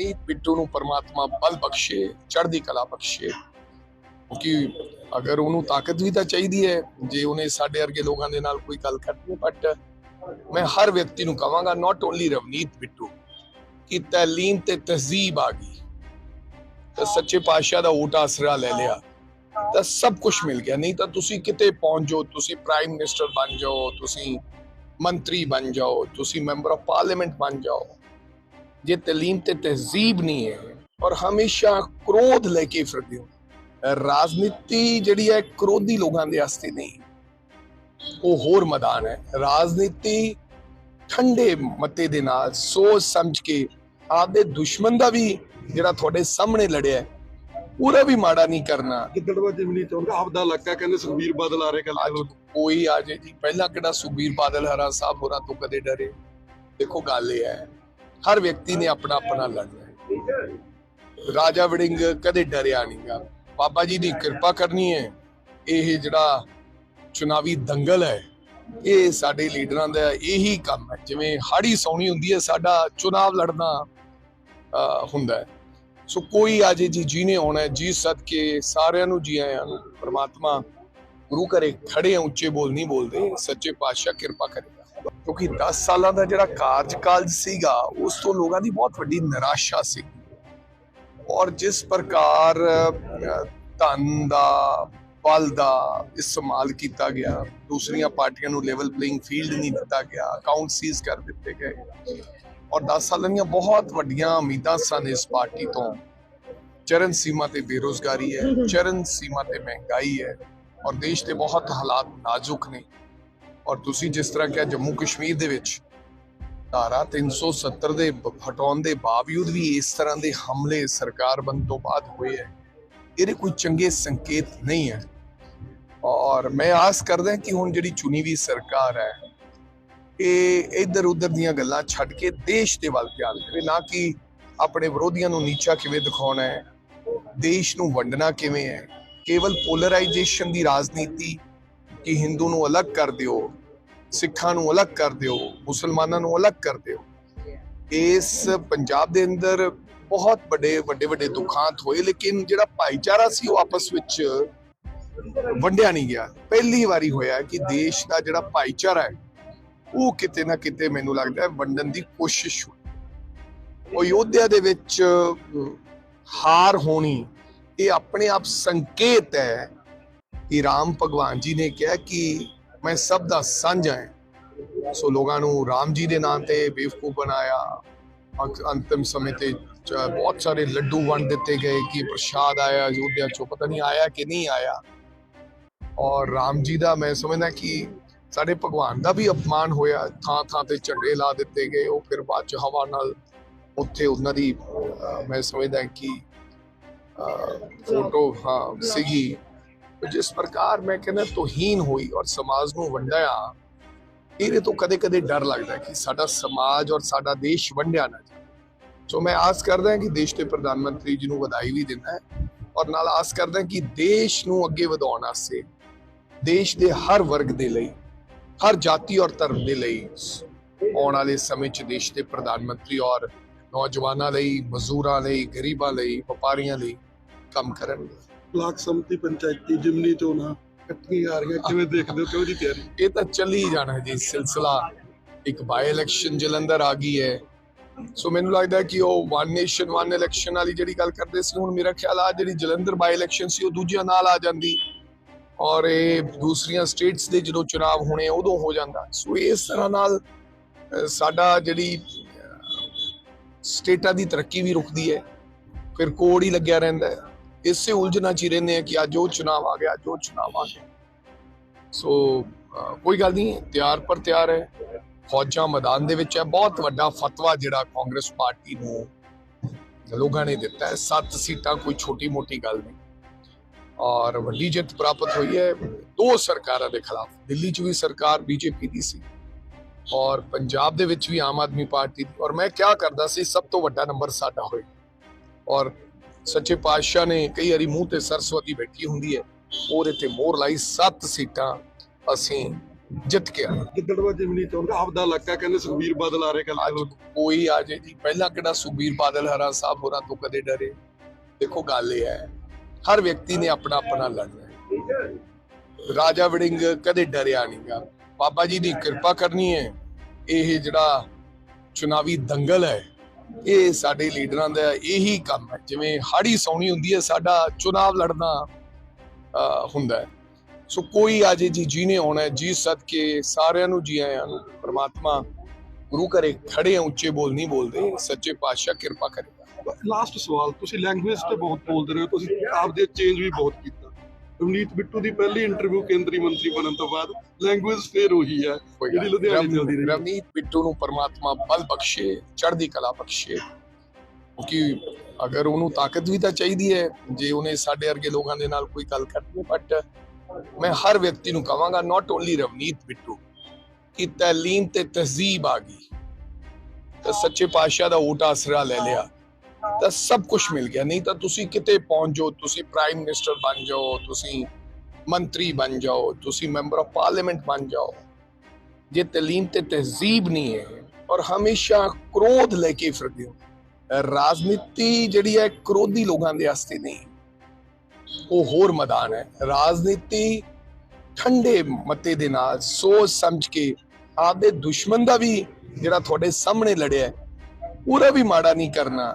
ਰਵਨੀਤ ਬਿੱਟੂ ਨੂੰ ਪਰਮਾਤਮਾ ਬਲ ਬਖਸ਼ੇ, ਚੜ੍ਹਦੀ ਕਲਾ ਬਖਸ਼ੇ। ਕਿਉਂਕਿ ਅਗਰ ਉਹਨੂੰ ਤਾਕਤ ਵੀ ਤਾਂ ਚਾਹੀਦੀ ਹੈ, ਜੇ ਉਹਨੇ ਸਾਡੇ ਵਰਗੇ ਲੋਕਾਂ ਦੇ ਨਾਲ ਕੋਈ ਗੱਲ ਕਰਨੀ ਬਟ ਮੈਂ ਹਰ ਵਿਅਕਤੀ ਨੂੰ ਕਹਾਂਗਾ ਨਾਟ ਓਨਲੀ ਰਵਨੀਤ ਬਿੱਟੂ, ਕਿ ਤਾਲੀਮ ਤੇ ਤਹਿਜ਼ੀਬ ਆ ਗਈ। ਤਾਂ ਸੱਚੇ ਪਾਤਸ਼ਾਹ ਦਾ ਓਟ ਆਸਰਾ ਲੈ ਲਿਆ, ਤਾਂ ਸਭ ਕੁਝ ਮਿਲ ਗਿਆ। ਨਹੀਂ ਤਾਂ ਤੁਸੀਂ ਕਿਤੇ ਪਹੁੰਚ ਜਾਓ, ਤੁਸੀਂ ਪ੍ਰਾਈਮ ਮਿਨਿਸਟਰ ਬਣ ਜਾਓ, ਤੁਸੀਂ ਮੰਤਰੀ ਬਣ ਜਾਓ, ਤੁਸੀਂ ਮੈਂਬਰ ਆਫ ਪਾਰਲੀਮੈਂਟ ਬਣ ਜਾਓ। ਜੇ ਤਾਲੀਮ ਤੇ ਤਹਿਜ਼ੀਬ ਨਹੀਂ ਹੈ ਔਰ ਹਮੇਸ਼ਾ ਕ੍ਰੋਧ ਲੈ ਕੇ ਫਿਰਦੇ ਹੋ ਰਾਜਨੀਤੀ ਜਿਹੜੀ ਹੈ ਕ੍ਰੋਧੀ ਲੋਕਾਂ ਦੇ ਵਾਸਤੇ ਨਹੀਂ। ਉਹ ਹੋਰ ਮੈਦਾਨ ਹੈ। ਰਾਜਨੀਤੀ ਠੰਡੇ ਮੱਤੇ ਦੇ ਨਾਲ ਸੋਚ ਸਮਝ ਕੇ ਆਪਦੇ ਦੁਸ਼ਮਣ ਦਾ ਵੀ ਜਿਹੜਾ ਤੁਹਾਡੇ ਸਾਹਮਣੇ ਲੜਿਆ ਪੂਰਾ ਵੀ ਮਾੜਾ ਨਹੀਂ ਕਰਨਾ। ਗਿੱਦੜਵਾ ਜਿਮਨੀ ਚੌਂਕ ਆਪਦਾ ਇਲਾਕਾ ਕਹਿੰਦੇ ਸੁਖਬੀਰ ਬਾਦਲ ਆ ਰਹੇ ਕੱਲ ਕੋਈ ਆ ਜੇ ਜੀ ਪਹਿਲਾਂ ਕਿਹੜਾ ਸੁਖਬੀਰ ਬਾਦਲ ਹਰਾ ਸਾਹਿਬ ਹੋਰਾਂ ਤੋਂ ਕਦੇ ਡਰੇ? ਦੇਖੋ ਗੱਲ ਇਹ ਹੈ ਹਰ ਵਿਅਕਤੀ ਨੇ ਆਪਣਾ ਆਪਣਾ ਲੜਨਾ ਰਾਜਾ ਵੜਿੰਗ ਕਦੇ ਡਰਿਆ ਨਹੀਂਗਾ ਬਾਬਾ ਜੀ ਦੀ ਕਿਰਪਾ ਕਰਨੀ ਹੈ। ਇਹ ਜਿਹੜਾ ਚੁਣਾਵੀ ਦੰਗਲ ਹੈ ਇਹ ਸਾਡੇ ਲੀਡਰਾਂ ਦਾ ਇਹੀ ਕੰਮ ਹੈ। ਜਿਵੇਂ ਹਾੜੀ ਸੌਣੀ ਹੁੰਦੀ ਹੈ ਸਾਡਾ ਚੁਣਾਵ ਲੜਨਾ ਅਹ, ਹੁੰਦਾ ਹੈ। ਸੋ ਕੋਈ ਆਜੇ ਜੀ ਜੀਨੇ ਆਉਣਾ ਹੈ, ਜੀ ਸਦਕੇ ਸਾਰਿਆਂ ਨੂੰ ਜੀ ਆਇਆਂ ਨੂੰ ਪ੍ਰਮਾਤਮਾ ਗੁਰੂ ਘਰੇ ਖੜੇ ਉੱਚੇ ਬੋਲ ਨਹੀਂ ਬੋਲਦੇ ਸੱਚੇ ਪਾਤਸ਼ਾਹ ਕਿਰਪਾ ਕਰੇ। ਕਿਉਂਕਿ 10 ਸਾਲਾਂ ਦਾ ਜਿਹੜਾ ਕਾਰਜਕਾਲ ਸੀਗਾ, ਉਸ ਤੋਂ ਲੋਕਾਂ ਦੀ ਬਹੁਤ ਵੱਡੀ ਨਿਰਾਸ਼ਾ ਸੀ। ਔਰ ਜਿਸ ਪ੍ਰਕਾਰ ਧਨ ਦਾ, ਬਲ ਦਾ ਇਸਤੇਮਾਲ ਕੀਤਾ ਗਿਆ, ਦੂਸਰੀਆਂ ਪਾਰਟੀਆਂ ਨੂੰ ਲੈਵਲ ਪਲੇਇੰਗ ਫੀਲਡ ਨਹੀਂ ਦਿੱਤਾ ਗਿਆ ਅਕਾਊਂਟ ਸੀਜ਼ ਕਰ ਦਿੱਤੇ ਗਏ। ਔਰ 10 ਸਾਲਾਂ ਦੀਆਂ ਬਹੁਤ ਵੱਡੀਆਂ ਉਮੀਦਾਂ ਸਨ ਇਸ ਪਾਰਟੀ ਤੋਂ। ਚਰਨ ਸੀਮਾ ਤੇ ਬੇਰੋਜ਼ਗਾਰੀ ਹੈ, ਚਰਨ ਸੀਮਾ ਤੇ ਮਹਿੰਗਾਈ ਹੈ, ਔਰ ਦੇਸ਼ ਦੇ ਬਹੁਤ ਹਾਲਾਤ ਨਾਜ਼ੁਕ ਨੇ। ਔਰ ਤੁਸੀਂ ਜਿਸ ਤਰ੍ਹਾਂ ਕਿਹਾ ਜੰਮੂ ਕਸ਼ਮੀਰ ਦੇ ਵਿੱਚ ਧਾਰਾ 370 ਦੇ ਹਟਾਉਣ ਦੇ ਬਾਵਜੂਦ ਵੀ ਇਸ ਤਰ੍ਹਾਂ ਦੇ ਹਮਲੇ ਸਰਕਾਰ ਬਣ ਤੋਂ ਬਾਅਦ ਹੋਏ ਹੈ, ਇਹਦੇ ਕੋਈ ਚੰਗੇ ਸੰਕੇਤ ਨਹੀਂ ਹੈ। ਔਰ ਮੈਂ ਆਸ ਕਰਦਾ ਕਿ ਹੁਣ ਜਿਹੜੀ ਚੁਣੀ ਵੀ ਸਰਕਾਰ ਹੈ, ਇਹ ਇੱਧਰ ਉੱਧਰ ਦੀਆਂ ਗੱਲਾਂ ਛੱਡ ਕੇ ਦੇਸ਼ ਦੇ ਵੱਲ ਧਿਆਨ ਦੇਵੇ, ਨਾ ਕਿ ਆਪਣੇ ਵਿਰੋਧੀਆਂ ਨੂੰ ਨੀਚਾ ਕਿਵੇਂ ਦਿਖਾਉਣਾ ਹੈ, ਦੇਸ਼ ਨੂੰ ਵੰਡਣਾ ਕਿਵੇਂ ਹੈ। ਕੇਵਲ ਪੋਲਰਾਈਜੇਸ਼ਨ ਦੀ ਰਾਜਨੀਤੀ ਕਿ ਹਿੰਦੂ ਨੂੰ ਅਲੱਗ ਕਰ ਦਿਓ ਸਿੱਖਾਂ ਨੂੰ ਅਲੱਗ ਕਰ ਦਿਓ, ਮੁਸਲਮਾਨਾਂ ਨੂੰ ਅਲੱਗ ਕਰ ਦਿਓ। ਇਸ ਪੰਜਾਬ ਦੇ ਅੰਦਰ ਬਹੁਤ ਵੱਡੇ ਵੱਡੇ ਵੱਡੇ ਦੁਖਾਂਤ ਹੋਏ, ਲੇਕਿਨ ਜਿਹੜਾ ਭਾਈਚਾਰਾ ਸੀ ਉਹ ਆਪਸ ਵਿੱਚ ਵੰਡਿਆ ਨਹੀਂ ਗਿਆ। ਪਹਿਲੀ ਵਾਰੀ ਹੋਇਆ ਕਿ ਦੇਸ਼ ਦਾ ਜਿਹੜਾ ਭਾਈਚਾਰਾ ਹੈ, ਉਹ ਕਿਤੇ ਨਾ ਕਿਤੇ ਮੈਨੂੰ ਲੱਗਦਾ ਹੈ ਵੰਡਣ ਦੀ ਕੋਸ਼ਿਸ਼ ਹੋਈ। ਉਹ ਯੋਧਿਆ ਦੇ ਵਿੱਚ ਹਾਰ ਹੋਣੀ, ਇਹ ਆਪਣੇ ਆਪ ਸੰਕੇਤ ਹੈ ਕਿ ਰਾਮ ਭਗਵਾਨ ਜੀ ਨੇ ਕਿਹਾ ਕਿ ਮੈਂ ਸਭ ਦਾ ਸਾਂਝਾ ਹਾਂ। ਸੋ ਲੋਕਾਂ ਨੂੰ ਰਾਮ ਜੀ ਦੇ ਨਾਂ ਤੇ ਬੇਵਕੂਫ ਬਣਾਇਆ। ਅੰਕ- ਅੰਤਿਮ ਸਮੇਂ ਤੇ ਬਹੁਤ ਸਾਰੇ ਲੱਡੂ ਵੰਡ ਦਿੱਤੇ ਗਏ ਕਿ ਪ੍ਰਸ਼ਾਦ ਆਇਆ ਅਯੋਧਿਆ ਚੋਂ ਪਤਾ ਨਹੀਂ ਆਇਆ ਕਿ ਨਹੀਂ ਆਇਆ। ਔਰ ਰਾਮ ਜੀ ਦਾ ਮੈਂ ਸਮਝਦਾ ਕਿ ਸਾਡੇ ਭਗਵਾਨ ਦਾ ਵੀ ਅਪਮਾਨ ਹੋਇਆ। ਥਾਂ ਥਾਂ ਤੇ ਝੰਡੇ ਲਾ ਦਿੱਤੇ ਗਏ ਉਹ ਫਿਰ ਬਾਅਦ ਚ ਹਵਾ ਨਾਲ ਉੱਥੇ ਉਹਨਾਂ ਦੀ ਮੈਂ ਸਮਝਦਾ ਕਿ ਅਹ, ਫੋਟੋ ਹਾਂ ਸੀਗੀ। ਜਿਸ ਪ੍ਰਕਾਰ ਮੈਂ ਕਹਿੰਦਾ ਤੋਹੀਨ ਹੋਈ ਔਰ ਸਮਾਜ ਨੂੰ ਵੰਡਿਆ ਇਹਦੇ ਤੋਂ ਕਦੇ-ਕਦੇ ਡਰ ਲੱਗਦਾ ਕਿ ਸਾਡਾ ਸਮਾਜ ਔਰ ਸਾਡਾ ਦੇਸ਼ ਵੰਡਿਆ ਨਾ ਜਾਵੇ ਸੋ ਮੈਂ ਆਸ ਕਰਦਾ ਹਾਂ ਕਿ ਦੇਸ਼ ਦੇ ਪ੍ਰਧਾਨ ਮੰਤਰੀ ਜੀ ਨੂੰ ਵਧਾਈ ਵੀ ਦਿੰਦਾ ਹੈ ਔਰ ਨਾਲ ਆਸ ਕਰਦਾ ਕਿ ਦੇਸ਼ ਨੂੰ ਅੱਗੇ ਵਧਾਉਣ ਵਾਸਤੇ ਦੇਸ਼ ਦੇ ਹਰ ਵਰਗ ਦੇ ਲਈ ਹਰ ਜਾਤੀ ਔਰ ਧਰਮ ਦੇ ਲਈ ਆਉਣ ਵਾਲੇ ਸਮੇਂ 'ਚ ਦੇਸ਼ ਦੇ ਪ੍ਰਧਾਨ ਮੰਤਰੀ ਔਰ ਨੌਜਵਾਨਾਂ ਲਈ ਮਜ਼ਦੂਰਾਂ ਲਈ ਗਰੀਬਾਂ ਲਈ ਵਪਾਰੀਆਂ ਲਈ ਕੰਮ ਕਰਨਗੇ ਬਲਾਕ ਸੰਮਤੀ ਪੰਚਾਇਤੀ ਜਿਮਨੀ ਚੋਣਾਂ ਇਕੱਠੀਆਂ ਆ ਰਹੀਆਂ, ਕਿਵੇਂ ਦੇਖਦੇ ਹੋ? ਕਿਉਂ ਦੀ ਤਿਆਰੀ? ਇਹ ਤਾਂ ਚੱਲੀ ਜਾਣਾ ਹੈ ਜੀ ਸਿਲਸਿਲਾ। ਇੱਕ ਬਾਈ ਇਲੈਕਸ਼ਨ ਜਲੰਧਰ ਆ ਗਈ ਹੈ। ਸੋ ਮੈਨੂੰ ਲੱਗਦਾ ਕਿ ਉਹ ਵਨ ਨੇਸ਼ਨ ਵਨ ਇਲੈਕਸ਼ਨ ਵਾਲੀ ਜਿਹੜੀ ਗੱਲ ਕਰਦੇ ਸੀ, ਹੁਣ ਮੇਰਾ ਖਿਆਲ ਆ ਜਿਹੜੀ ਜਲੰਧਰ ਬਾਈ ਇਲੈਕਸ਼ਨ ਸੀ, ਉਹ ਦੂਜਿਆਂ ਨਾਲ ਆ ਜਾਂਦੀ। ਔਰ ਇਹ ਦੂਸਰੀਆਂ ਸਟੇਟਸ ਦੇ ਜਦੋਂ ਚੁਣਾਵ ਹੋਣੇ, ਉਦੋਂ ਹੋ ਜਾਂਦਾ। ਸੋ ਇਸ ਤਰ੍ਹਾਂ ਨਾਲ ਸਾਡਾ ਜਿਹੜੀ ਸਟੇਟਾਂ ਦੀ ਤਰੱਕੀ ਵੀ ਰੁਕਦੀ ਹੈ। ਫਿਰ ਕੋੜ ਹੀ ਲੱਗਿਆ ਰਹਿੰਦਾ ਹੈ। ਇਸੇ ਉਲਝਣਾ ਚ ਹੀ ਰਹਿੰਦੇ ਆ ਕਿ ਅੱਜ ਉਹ ਚੁਣਾਵ ਆ ਗਿਆ, ਅੱਜ ਉਹ ਚੁਣਾਵ ਆ ਗਿਆ। ਸੋ ਕੋਈ ਗੱਲ ਨਹੀਂ, ਤਿਆਰ ਪਰ ਤਿਆਰ ਹੈ। ਫੌਜਾਂ ਮੈਦਾਨ ਦੇ ਵਿੱਚ ਹੈ। ਬਹੁਤ ਵੱਡਾ ਫਤਵਾ ਜਿਹੜਾ ਕਾਂਗਰਸ ਪਾਰਟੀ ਨੂੰ ਲੋਕਾਂ ਨੇ ਦਿੱਤਾ ਹੈ। ਸੱਤ ਸੀਟਾਂ ਕੋਈ ਛੋਟੀ ਮੋਟੀ ਗੱਲ ਨਹੀਂ। ਔਰ ਵੱਡੀ ਜਿੱਤ ਪ੍ਰਾਪਤ ਹੋਈ ਹੈ ਦੋ ਸਰਕਾਰਾਂ ਦੇ ਖਿਲਾਫ। ਦਿੱਲੀ 'ਚ ਵੀ ਸਰਕਾਰ, ਬੀਜੇਪੀ ਦੀ ਸੀ। ਔਰ ਪੰਜਾਬ ਦੇ ਵਿੱਚ ਵੀ ਆਮ ਆਦਮੀ ਪਾਰਟੀ ਦੀ। ਔਰ ਮੈਂ ਕਿਹਾ ਕਰਦਾ ਸੀ, ਸਭ ਤੋਂ ਵੱਡਾ ਨੰਬਰ ਸਾਡਾ ਹੋਏ। ਔਰ ਸੱਚੇ ਪਾਤਸ਼ਾਹ ਨੇ ਕਈ ਵਾਰੀ ਮੂੰਹ ਤੇ ਸਰਸਵਤੀ ਬੈਠੀ ਹੁੰਦੀ ਹੈ ਉਹਦੇ ਤੇ ਮੋਹਰ ਲਾਈ ਸੱਤ ਸੀਟਾਂ ਅਸੀਂ ਜਿੱਤ ਕੇ ਆਣਾ ਗਿੱਦੜਵਾ ਜਿਮਨੀ ਚੋਣ ਆਪਦਾ ਇਲਾਕਾ ਕਹਿੰਦੇ ਸੁਖਬੀਰ ਬਾਦਲ ਆ ਰਹੇ ਕੱਲ ਕੋਈ ਆ ਜੇ ਜੀ ਪਹਿਲਾਂ ਕਿਹੜਾ ਸੁਬੀਰ ਬਾਦਲ ਹਰਾ ਸਾਹਿਬ ਹੋਰਾਂ ਤੋਂ ਕਦੇ ਡਰੇ? ਦੇਖੋ ਗੱਲ ਇਹ ਹੈ ਹਰ ਵਿਅਕਤੀ ਨੇ ਆਪਣਾ ਆਪਣਾ ਲੜਨਾ ਹੈ। ਰਾਜਾ ਵੜਿੰਗ ਕਦੇ ਡਰਿਆ ਨਹੀਂਗਾ ਬਾਬਾ ਜੀ ਦੀ ਕਿਰਪਾ ਕਰਨੀ ਹੈ ਇਹ ਜਿਹੜਾ ਚੁਣਾਵੀ ਦੰਗਲ ਹੈ ਇਹ ਸਾਡੇ ਲੀਡਰਾਂ ਦਾ ਇਹੀ ਕੰਮ ਹੈ। ਜਿਵੇਂ ਹਾੜੀ ਸੌਣੀ ਹੁੰਦੀ ਹੈ ਸਾਡਾ ਚੁਣਾਵ ਲੜਨਾ ਹੁੰਦਾ ਹੈ। ਸੋ ਕੋਈ ਆਜੇ ਜੀ ਜਿਹਨੇ ਆਉਣਾ ਹੈ ਜੀ ਸਦਕੇ ਸਾਰਿਆਂ ਨੂੰ ਜੀ ਆਇਆਂ ਨੂੰ ਪ੍ਰਮਾਤਮਾ ਗੁਰੂ ਘਰੇ ਖੜੇ ਆ, ਉੱਚੇ ਬੋਲ ਨਹੀਂ ਬੋਲਦੇ ਸੱਚੇ ਪਾਤਸ਼ਾਹ ਕਿਰਪਾ ਕਰੇ ਲਾਸਟ ਸਵਾਲ ਤੁਸੀਂ ਲੈਂਗੁਏਜ ਤੇ ਬਹੁਤ ਬੋਲਦੇ ਰਹੇ ਹੋ ਤੁਸੀਂ ਆਪਦੇ ਚੇਂਜ ਵੀ ਬਹੁਤ ਕੀਤਾ। ਰਵਨੀਤ ਬਿੱਟੂ ਦੀ ਪਹਿਲੀ ਇੰਟਰਵਿਊ ਕੇਂਦਰੀ ਮੰਤਰੀ ਬਣਨ ਤੋਂ ਬਾਅਦ ਲੈਂਗੁਏਜ ਫੇਰ ਉਹੀ ਹੈ ਜਿਹੜੀ ਲੁਧਿਆਣੇ। ਚੱਲਦੀ ਰਹੀ। ਰਵਨੀਤ ਬਿੱਟੂ ਨੂੰ ਪਰਮਾਤਮਾ ਬਲ ਬਖਸ਼ੇ ਚੜ੍ਹਦੀ ਕਲਾ ਬਖਸ਼ੇ ਕਿਉਂਕਿ ਅਗਰ ਉਹਨੂੰ ਤਾਕਤ ਵੀ ਤਾਂ ਚਾਹੀਦੀ ਹੈ ਜੇ ਉਹਨੇ ਸਾਡੇ ਵਰਗੇ ਲੋਕਾਂ ਦੇ ਨਾਲ ਕੋਈ ਗੱਲ ਕਰਨੀ ਹੈ ਬਟ ਮੈਂ ਹਰ ਵਿਅਕਤੀ ਨੂੰ ਕਹਾਂਗਾ ਨਾਟ ਓਨਲੀ ਰਵਨੀਤ ਬਿੱਟੂ ਕਿ ਤਾਲੀਮ ਤੇ ਤਹਿਜ਼ੀਬ ਆ ਗਈ ਤਾਂ ਸੱਚੇ ਪਾਤਸ਼ਾਹ ਦਾ ਓਟ ਆਸਰਾ ਲੈ ਲਿਆ ਤਾਂ ਸਭ ਕੁਝ ਮਿਲ ਗਿਆ। ਨਹੀਂ ਤਾਂ ਤੁਸੀਂ ਕਿਤੇ ਪਹੁੰਚ ਜਾਓ, ਤੁਸੀਂ ਪ੍ਰਾਈਮ ਮਿਨਿਸਟਰ ਬਣ ਜਾਓ, ਤੁਸੀਂ ਮੰਤਰੀ ਬਣ ਜਾਓ, ਤੁਸੀਂ ਮੈਂਬਰ ਆਫ ਪਾਰਲੀਮੈਂਟ ਬਣ ਜਾਓ। ਜੇ ਤਾਲੀਮ ਤੇ ਤਹਿਜ਼ੀਬ ਨਹੀਂ ਹੈ ਔਰ ਹਮੇਸ਼ਾ ਕ੍ਰੋਧ ਲੈ ਕੇ ਫਿਰਦੇ ਹੋ, ਰਾਜਨੀਤੀ ਜਿਹੜੀ ਹੈ ਕ੍ਰੋਧੀ ਲੋਕਾਂ ਦੇ ਵਾਸਤੇ ਨਹੀਂ। ਉਹ ਹੋਰ ਮੈਦਾਨ ਹੈ। ਰਾਜਨੀਤੀ ਠੰਡੇ ਮਤੇ ਦੇ ਨਾਲ ਸੋਚ ਸਮਝ ਕੇ ਆਪਦੇ ਦੁਸ਼ਮਣ ਦਾ ਵੀ ਜਿਹੜਾ ਤੁਹਾਡੇ ਸਾਹਮਣੇ ਲੜਿਆ ਉਹਦਾ ਵੀ ਮਾੜਾ ਨਹੀਂ ਕਰਨਾ।